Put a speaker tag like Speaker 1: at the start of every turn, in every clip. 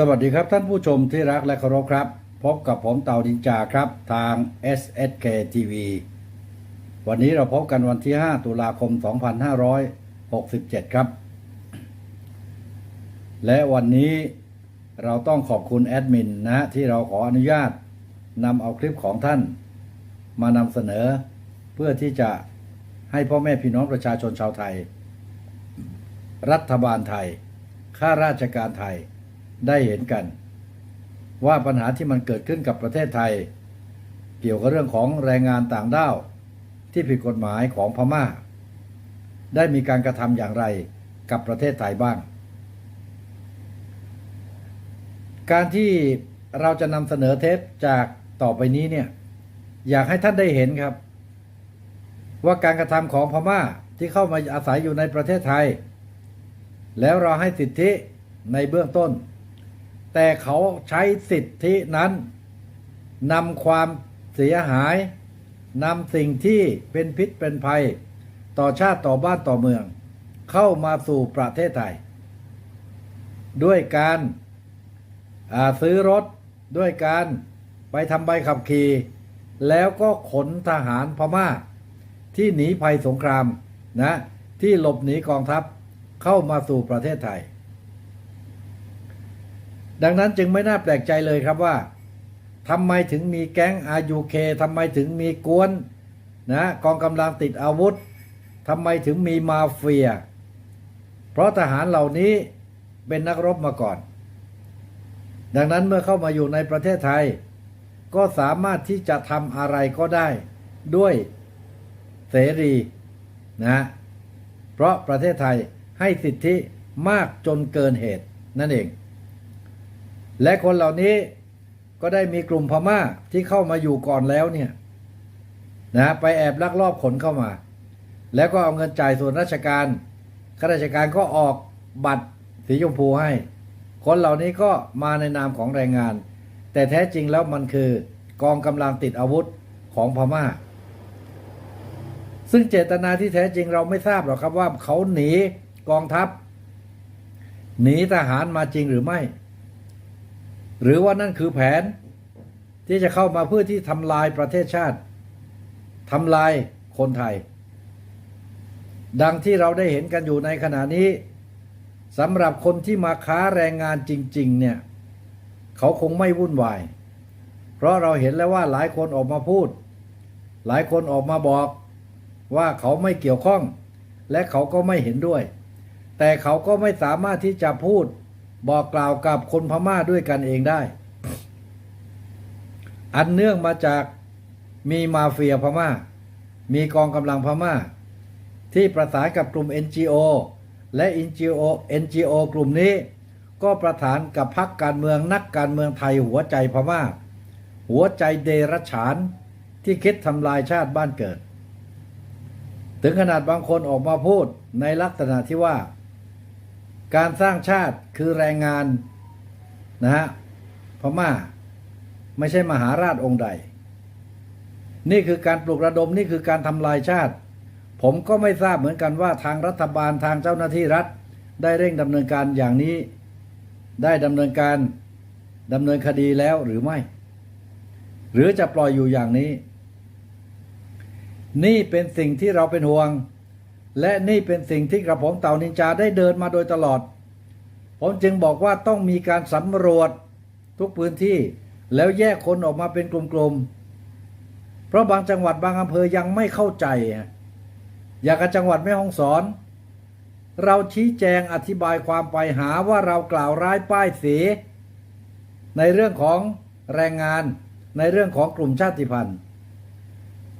Speaker 1: สวัสดีครับท่านผู้ชมที่รักและเคารพครับ พบกับผมเต่าดินจาครับทาง SSK TV วันนี้เราพบกันวันที่ 5 ตุลาคม 2567 ครับ และวันนี้เราต้องขอบคุณแอดมินนะฮะที่เราขออนุญาตนำเอาคลิปของท่าน มานำเสนอ เพื่อที่จะให้พ่อแม่พี่น้องประชาชนชาวไทย รัฐบาลไทย ข้าราชการไทย ได้เห็นกัน ว่าปัญหาที่มันเกิดขึ้นกับประเทศไทย เกี่ยวกับเรื่องของแรงงานต่างด้าว ที่ผิดกฎหมายของพม่า ได้มีการกระทำอย่างไรกับประเทศไทยบ้าง การที่เราจะนำเสนอเทปจากต่อไปนี้เนี่ยอยากให้ท่านได้เห็นครับ ว่าการกระทำของพม่าที่เข้ามาอาศัยอยู่ในประเทศไทย แล้วเราให้สิทธิในเบื้องต้น แต่เขาใช้สิทธินั้นนำความเสียหายนำสิ่งที่เป็นพิษเป็นภัย ต่อชาติต่อบ้านต่อเมือง เข้ามาสู่ประเทศไทย ด้วยการาซื้อรถด้วยการไปทำใบขับขี่ แล้วก็ขนทหารพม่า ที่หนีภัยสงครามนะที่หลบหนีกองทัพเข้ามาสู่ประเทศไทย ดังนั้นจึงไม่น่าแปลกใจเลยครับว่าทำไมถึงมีแก๊ง RUK ทำไมถึงมีกวนนะกองกำลังติดอาวุธทำไมถึงมีมาเฟีย เพราะทหารเหล่านี้เป็นนักรบมาก่อน ดังนั้นเมื่อเข้ามาอยู่ในประเทศไทย ก็สามารถที่จะทำอะไรก็ได้ด้วยเสรีนะเพราะประเทศไทยให้สิทธิมากจนเกินเหตุนั่นเอง และคนเหล่านี้ก็ได้มีกลุ่มพม่าที่เข้ามาอยู่ก่อนแล้วเนี่ยนะไปแอบลักลอบขนเข้ามา แล้วก็เอาเงินจ่ายส่วนราชการข้าราชการก็ออกบัตรสีชมพูให้ คนเหล่านี้ก็มาในนามของแรงงาน แต่แท้จริงแล้วมันคือกองกำลังติดอาวุธของพม่า ซึ่งเจตนาที่แท้จริงเราไม่ทราบหรอกครับว่าเขาหนีกองทัพ หนีทหารมาจริงหรือไม่ หรือว่านั่นคือแผนที่จะเข้ามาเพื่อที่ทำลายประเทศชาติทำลายคนไทย ดังที่เราได้เห็นกันอยู่ในขณะนี้สำหรับคนที่มาค้าแรงงานจริง ๆ เนี่ย เขาคงไม่วุ่นวาย เพราะเราเห็นแล้วว่าหลายคนออกมาพูด หลายคนออกมาบอกว่าเขาไม่เกี่ยวข้อง และเขาก็ไม่เห็นด้วย แต่เขาก็ไม่สามารถที่จะพูด บอกกล่าวกับคนพม่าด้วยกันเองได้ อันเนื่องมาจากมีมาเฟียพม่า มีกองกำลังพม่า ที่ประสานกับกลุ่ม NGO และ NGO NGO กลุ่มนี้ ก็ประสานกับพรรคการเมืองนักการเมืองไทยหัวใจพม่า หัวใจเดรัจฉานที่คิดทำลายชาติบ้านเกิด ถึงขนาดบางคนออกมาพูดในลักษณะที่ว่า การสร้างชาติคือแรงงานนะฮะพม่าไม่ใช่มหาราชองค์ใด นี่คือการปลุกระดมนี่คือการทำลายชาติ ผมก็ไม่ทราบเหมือนกันว่าทางรัฐบาลทางเจ้าหน้าที่รัฐ ได้เร่งดำเนินการอย่างนี้ ได้ดำเนินการดำเนินคดีแล้วหรือไม่ หรือจะปล่อยอยู่อย่างนี้ นี่เป็นสิ่งที่เราเป็นห่วง และนี่เป็นสิ่งที่กระผมเต่านินจาได้เดินมาโดยตลอด ผมจึงบอกว่าต้องมีการสำรวจทุกพื้นที่ แล้วแยกคนออกมาเป็นกลุ่มๆ เพราะบางจังหวัดบางอำเภอยังไม่เข้าใจ อย่างกับจังหวัดแม่ฮ่องสอน เราชี้แจงอธิบายความไปหาว่าเรากล่าวร้ายป้ายสี ในเรื่องของแรงงานในเรื่องของกลุ่มชาติพันธุ์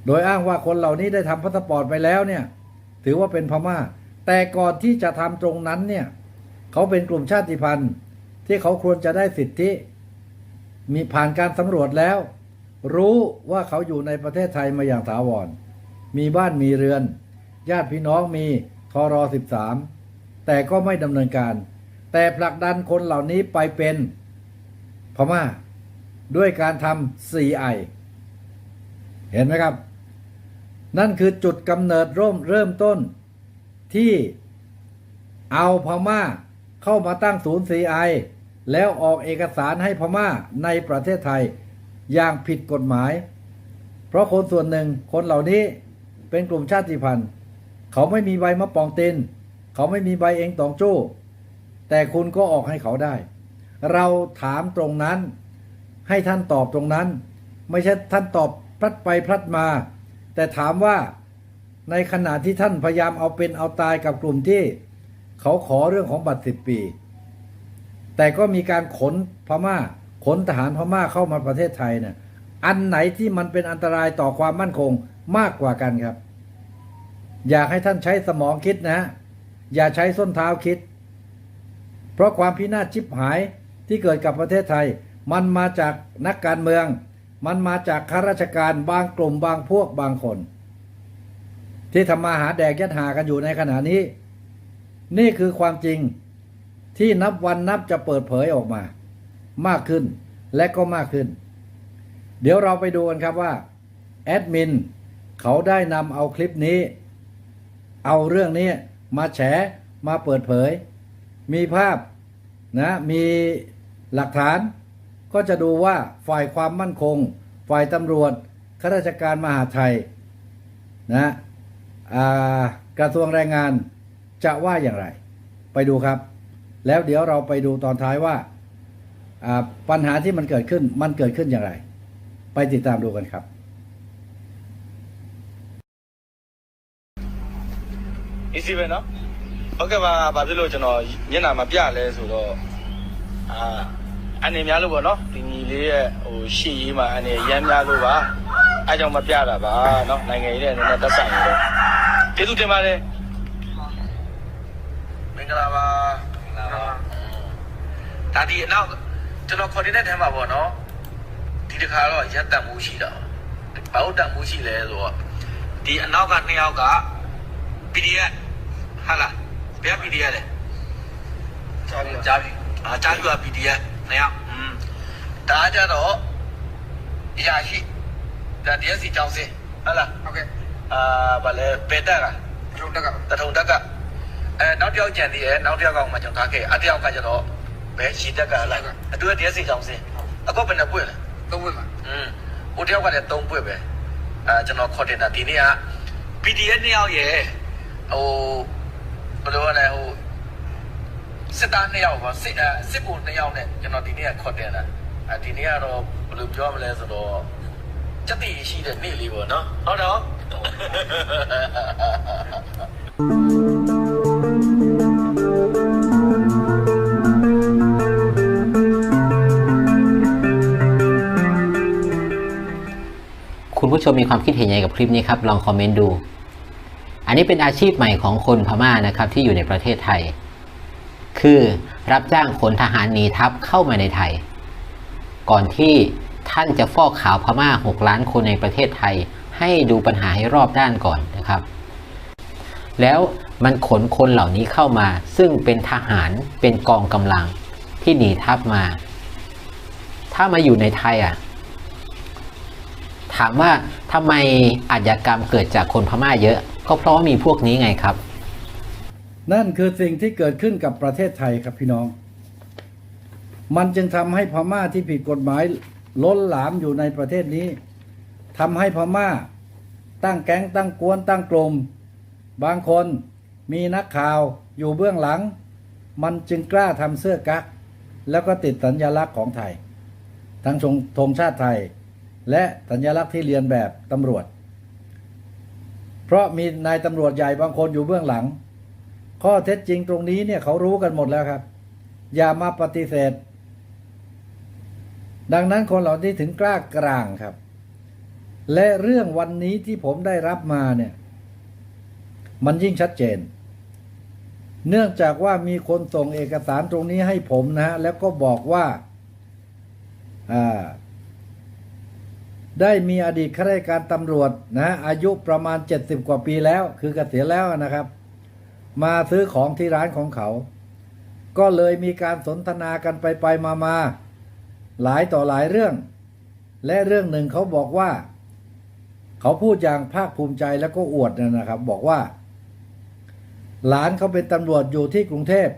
Speaker 1: โดยอ้างว่าคนเหล่านี้ได้ทำพาสปอร์ตไปแล้วเนี่ย ถือว่าเป็นพม่า แต่ก่อนที่จะทำตรงนั้นเนี่ยเขาเป็นกลุ่มชาติพันธุ์ที่เขาควรจะได้สิทธิ มีผ่านการสำรวจแล้ว รู้ว่าเขาอยู่ในประเทศไทยมาอย่างถาวร มีบ้านมีเรือน ญาติพี่น้องมีทร13 แต่ก็ไม่ดำเนินการ แต่ผลักดันคนเหล่านี้ไปเป็นพม่า ด้วยการทำ CI เห็นไหมครับ นั่นคือจุดกำเนิดร่มเริ่มต้น ที่เอาพม่าเข้ามาตั้งศูนย์ CI แล้วออกเอกสารให้พม่าในประเทศไทยอย่างผิดกฎหมาย เพราะคนส่วนหนึ่งคนเหล่านี้เป็นกลุ่มชาติพันธุ์ เขาไม่มีใบมะปองต็นเขาไม่มีใบเองตองโจ้แต่คุณก็ออกให้เขาได้ เราถามตรงนั้น ให้ท่านตอบตรงนั้น ไม่ใช่ท่านตอบพลัดไปพลัดมา แต่ถามว่าในขณะที่ท่านพยายามเอาเป็นเอาตายกับกลุ่มที่เขาขอเรื่องของบัตรสิบปี แต่ก็มีการขนพม่า ขนทหารพม่าเข้ามาประเทศไทยเนี่ยอันไหนที่มันเป็นอันตรายต่อความมั่นคงมากกว่ากันครับ อยากให้ท่านใช้สมองคิดนะฮะอย่าใช้ส้นเท้าคิด เพราะความพินาศชิบหายที่เกิดกับประเทศไทย มันมาจากนักการเมือง มันมาจากข้าราชการบางกลุ่มบางพวกบางคน ที่ทำมาหาแดกยัดหากันอยู่ในขณะนี้ นี่คือความจริงที่นับวันนับจะเปิดเผยออกมา มากขึ้นและก็มากขึ้น เดี๋ยวเราไปดูกันครับว่าแอดมินเขาได้นำเอาคลิปนี้ เอาเรื่องนี้มาแฉมาเปิดเผย มีภาพนะมีหลักฐาน ก็จะดูว่าฝ่ายความมั่นคง ฝ่ายตำรวจข้าราชการมหาดไทยนะอ่ากระทรวงแรงงานจะว่าอย่างไร ไปดูครับ แล้วเดี๋ยวเราไปดูตอนท้ายว่าอ่าปัญหาที่มันเกิดขึ้นมันเกิดขึ้นอย่างไร ไปติดตามดูกันครับ
Speaker 2: easy ပဲเนาะဟုတ်ကဲ့ပါဘာဖြစ်လို့ကျွန်တော်ညနာမပြလဲဆိုတော့အာ အနေများလို့ပေါ့နော်ဒီညီလေးရဲ့ဟိုရှေ့ရေးမှာအနေရမ်းများလို့ပါအဲကြောင့်မပြတာပါနော်နိုင်ငံရေးတဲ့အနေနဲ့တက်ဆိုင်ရတယ်ကျေးဇူးတင်ပါတယ်မင်္ဂလာပါဒါဒီအနောက်ကျွန်တော်ခေါ်နေတဲ့ထဲမှာပေါ့နော်ဒီတစ်ခါတော့ရက်တက်မှုရှိတာဘာလို့တက်မှုရှိလဲဆိုတော့ဒီအနောက်ကနှစ်ယောက်က PDF ဟာလားဘယ် PDF လဲကြားပြီကြားပြီအာကြားပြီ PDF နှစ်ယောက်ဒါကြတော့အရာရှိဒါတရားစီကြောင်းစင်းဟုတ်လားဟုတ်ကဲ့အာဗာလဲပေတက်ကထုံတက်ကတထုံတက်ကအဲနောက်တစ်ယောက်ကြံသေးရဲ့နောက်တစ်ယောက်ကောင်မှကျွန်တော်ထားခဲ့အတယောက်ကကျတော့ဘယ်ရှိတက်ကလားအတူတရားစီကြောင်းစင်းအခုဘယ်နှပွင့်လဲ
Speaker 3: သုံးပွင့်ပါ
Speaker 2: อืมဟိုတယောက်ကလည်းသုံးပွင့်ပဲအဲကျွန်တော်ခေါ်တင်တာဒီနေ့က PDF နှစ်ယောက်ရဲ့ဟိုဘယ်လိုလဲဟို စစ်သားနှစ်ယောက်ပါစစ်အဲစစ်ကူနှစ်ယောက်နဲ့ကျွန်တော်ဒီနေ့ကခေါ်တင်တာအဲဒီနေ့ကတော့ဘယ်လိုပြောမလဲဆိုတော့စက်တိရှိတဲ့နေ့လေးပေါ့နော်ဟုတ်တော့
Speaker 4: คุณผู้ชมมีความคิดเห็นยังไงกับคลิปนี้ครับ ลองคอมเมนต์ดู อันนี้เป็นอาชีพใหม่ของคนพม่านะครับที่อยู่ในประเทศไทย คือรับจ้างขนทหารหนีทัพเข้ามาในไทย ก่อนที่ท่านจะฟอกขาวพม่า 6 ล้านคนในประเทศไทย ให้ดูปัญหาให้รอบด้านก่อนนะครับ แล้วมันขนคนเหล่านี้เข้ามา ซึ่งเป็นทหารเป็นกองกำลังที่หนีทัพมา ถ้ามาอยู่ในไทยอะ ถามว่าทำไมอาชญากรรมเกิดจากคนพม่าเยอะ ก็เพราะว่ามีพวกนี้ไงครับ
Speaker 1: นั่นคือสิ่งที่เกิดขึ้นกับประเทศไทยครับพี่น้อง มันจึงทำให้พม่าที่ผิดกฎหมายล้นหลามอยู่ในประเทศนี้ทำให้พม่า ตั้งแก๊งตั้งกวนตั้งกลุ่ม บางคนมีนักข่าวอยู่เบื้องหลัง มันจึงกล้าทำเสื้อกั๊กแล้วก็ติดสัญลักษณ์ของไทย ทั้งธงธงชาติไทย และสัญลักษณ์ที่เรียนแบบตำรวจ เพราะมีนายตำรวจใหญ่บางคนอยู่เบื้องหลัง ข้อเท็จจริงตรงนี้เนี่ยเขารู้กันหมดแล้วครับ อย่ามาปฏิเสธ ดังนั้นคนเหล่านี้ถึงกล้ากลางครับ และเรื่องวันนี้ที่ผมได้รับมาเนี่ย มันยิ่งชัดเจน เนื่องจากว่ามีคนส่งเอกสารตรงนี้ให้ผมนะฮะแล้วก็บอกว่าได้มีอดีตข้าราชการตำรวจนะฮะอายุประมาณ 70 กว่าปีแล้ว คือเกษียณแล้วนะครับ มาซื้อของที่ร้านของเขา ก็เลยมีการสนทนากันไปไปมามาหลายต่อหลายเรื่อง และเรื่องหนึ่งเขาบอกว่า เขาพูดอย่างภาคภูมิใจแล้วก็อวดนะครับ บอกว่า หลานเขาเป็นตำรวจอยู่ที่กรุงเทพ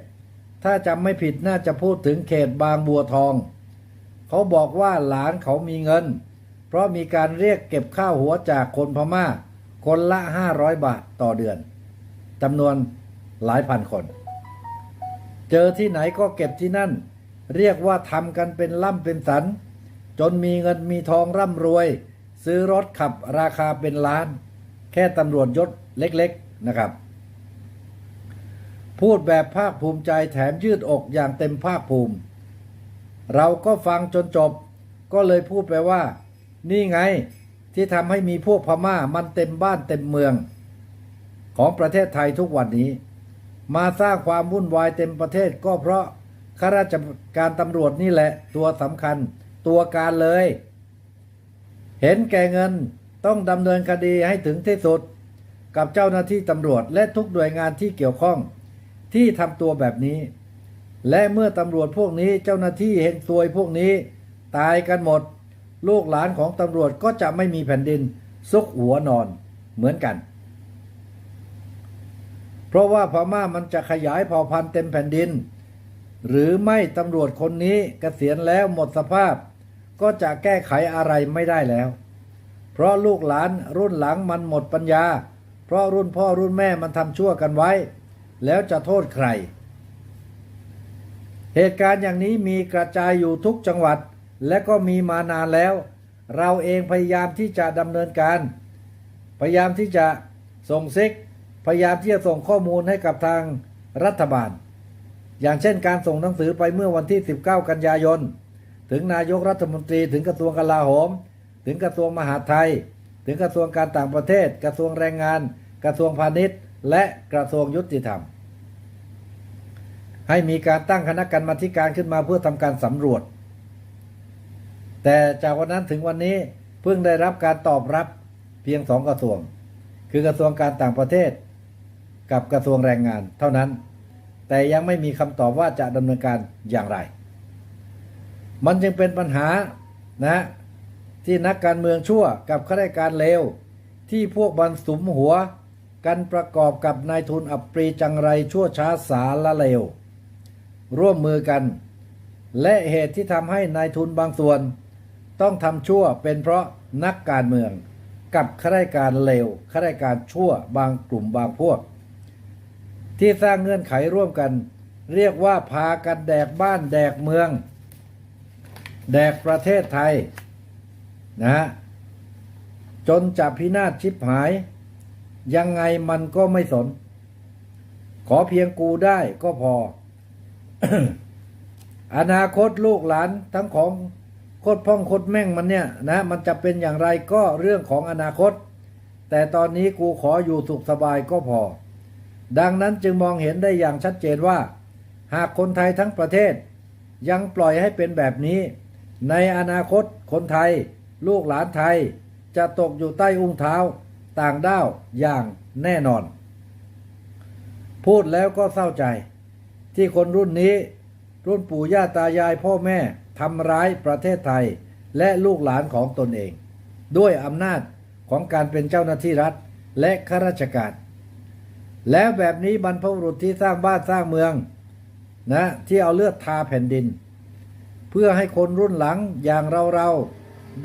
Speaker 1: ถ้าจำไม่ผิดน่าจะพูดถึงเขตบางบัวทอง เขาบอกว่าหลานเขามีเงิน เพราะมีการเรียกเก็บข้าวหัวจากคนพม่า คนละ500บาทต่อเดือน จำนวนหลายพันคน เจอที่ไหนก็เก็บที่นั่น เรียกว่าทำกันเป็นล่ำเป็นสัน จนมีเงินมีทองร่ำรวย ซื้อรถขับราคาเป็นล้าน แค่ตำรวจยศเล็กๆนะครับ พูดแบบภาคภูมิใจแถมยืดอกอย่างเต็มภาคภูมิ เราก็ฟังจนจบ ก็เลยพูดไปว่า นี่ไงที่ทำให้มีพวกพม่ามันเต็มบ้านเต็มเมือง ของประเทศไทยทุกวันนี้ มาสร้างความวุ่นวายเต็มประเทศก็เพราะข้าราชการตำรวจนี่แหละ ตัวสำคัญตัวการเลย เห็นแก่เงินต้องดำเนินคดีให้ถึงที่สุด กับเจ้าหน้าที่ตำรวจและทุกหน่วยงานที่เกี่ยวข้อง ที่ทำตัวแบบนี้ และเมื่อตำรวจพวกนี้เจ้าหน้าที่เห็นซวยพวกนี้ ตายกันหมด ลูกหลานของตำรวจก็จะไม่มีแผ่นดินซุกหัวนอนเหมือนกัน เพราะว่าพม่ามันจะขยายเผ่าพันธุ์เต็มแผ่นดิน หรือไม่ตำรวจคนนี้เกษียณแล้วหมดสภาพ ก็จะแก้ไขอะไรไม่ได้แล้ว เพราะลูกหลานรุ่นหลังมันหมดปัญญา เพราะรุ่นพ่อรุ่นแม่มันทำชั่วกันไว้ แล้วจะโทษใคร เหตุการณ์อย่างนี้มีกระจายอยู่ทุกจังหวัดและก็มีมานานแล้ว เราเองพยายามที่จะดำเนินการ พยายามที่จะส่งซิก พยายามที่จะส่งข้อมูลให้กับทางรัฐบาล อย่างเช่นการส่งหนังสือไปเมื่อวันที่ 19 กันยายน ถึงนายกรัฐมนตรีถึงกระทรวงกลาโหม ถึงกระทรวงมหาดไทย ถึงกระทรวงการต่างประเทศ กระทรวงแรงงาน กระทรวงพาณิชย์ และกระทรวงยุติธรรม ให้มีการตั้งคณะกรรมาธิการขึ้นมาเพื่อทำการสำรวจ แต่จากวันนั้นถึงวันนี้เพิ่งได้รับการตอบรับเพียงสองกระทรวง คือกระทรวงการต่างประเทศ กับกระทรวงแรงงานเท่านั้น แต่ยังไม่มีคำตอบว่าจะดำเนินการอย่างไร มันจึงเป็นปัญหานะที่นักการเมืองชั่วกับข้าราชการเลวที่พวกบันสุมหัวกันประกอบกับนายทุนอับปรีจังไรชั่วช้าสาละเลว ร่วมมือกัน และเหตุที่ทำให้นายทุนบางส่วน ต้องทำชั่วเป็นเพราะนักการเมืองกับข้าราชการเลวข้าราชการชั่วบางกลุ่มบางพวก ที่สร้างเงื่อนไขร่วมกัน เรียกว่าพากันแดกบ้านแดกเมือง แดกประเทศไทยนะฮะจนจะพินาศชิบหาย ยังไงมันก็ไม่สน ขอเพียงกูได้ก็พอ อนาคตลูกหลานทั้งของโคตรพ่องโคตรแม่งมันเนี่ยนะมันจะเป็นอย่างไรก็เรื่องของอนาคต แต่ตอนนี้กูขออยู่สุขสบายก็พอ ดังนั้นจึงมองเห็นได้อย่างชัดเจนว่า หากคนไทยทั้งประเทศ ยังปล่อยให้เป็นแบบนี้ ในอนาคตคนไทย ลูกหลานไทย จะตกอยู่ใต้อุ้งเท้า ต่างด้าวอย่างแน่นอน พูดแล้วก็เศร้าใจ ที่คนรุ่นนี้ รุ่นปู่ย่าตายายพ่อแม่ทำร้ายประเทศไทยและลูกหลานของตนเอง ด้วยอำนาจของการเป็นเจ้าหน้าที่รัฐและข้าราชการ แล้วแบบนี้บรรพบุรุษที่สร้างบ้านสร้างเมืองนะที่เอาเลือดทาแผ่นดิน เพื่อให้คนรุ่นหลังอย่างเราเรา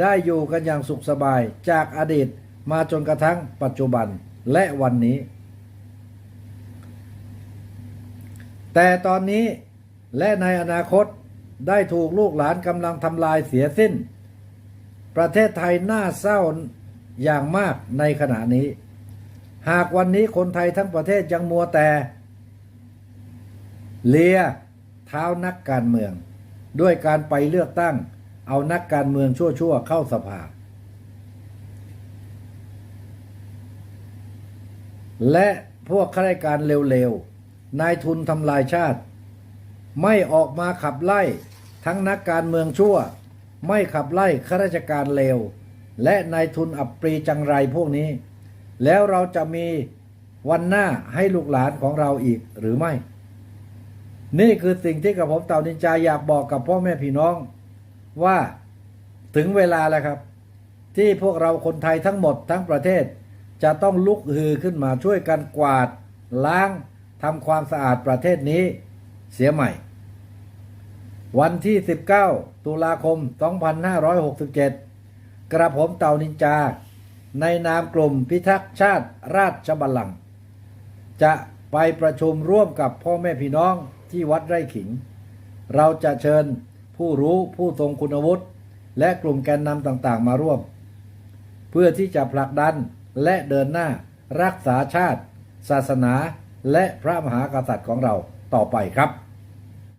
Speaker 1: ได้อยู่กันอย่างสุขสบายจากอดีตมาจนกระทั่งปัจจุบันและวันนี้ แต่ตอนนี้และในอนาคตได้ถูกลูกหลานกำลังทำลายเสียสิ้น ประเทศไทยน่าเศร้าอย่างมากในขณะนี้ หากวันนี้คนไทยทั้งประเทศยังมัวแต่ เลียเท้านักการเมือง ด้วยการไปเลือกตั้ง เอานักการเมืองชั่วๆเข้าสภา และพวกข้าราชการเร็วๆนายทุนทำลายชาติ ไม่ออกมาขับไล่ทั้งนักการเมืองชั่ว ไม่ขับไล่ข้าราชการเลวและนายทุนอับปรีจังไรพวกนี้ แล้วเราจะมีวันหน้าให้ลูกหลานของเราอีกหรือไม่ นี่คือสิ่งที่กระผมเต่านินจาอยากบอกกับพ่อแม่พี่น้อง ว่าถึงเวลาแล้วครับ ที่พวกเราคนไทยทั้งหมดทั้งประเทศ จะต้องลุกฮือขึ้นมาช่วยกันกวาด ล้างทำความสะอาดประเทศนี้เสียใหม่ วันที่ 19 ตุลาคม 2567 กระผมเต่านินจา ในนามกลุ่มพิทักษ์ชาติราชบัลลังก์จะไปประชุมร่วมกับพ่อแม่พี่น้องที่วัดไร่ขิง เราจะเชิญผู้รู้ผู้ทรงคุณวุฒิและกลุ่มแกนนำต่างๆ มาร่วม เพื่อที่จะผลักดันและเดินหน้ารักษาชาติ ศาสนาและพระมหากษัตริย์ของเราต่อไปครับ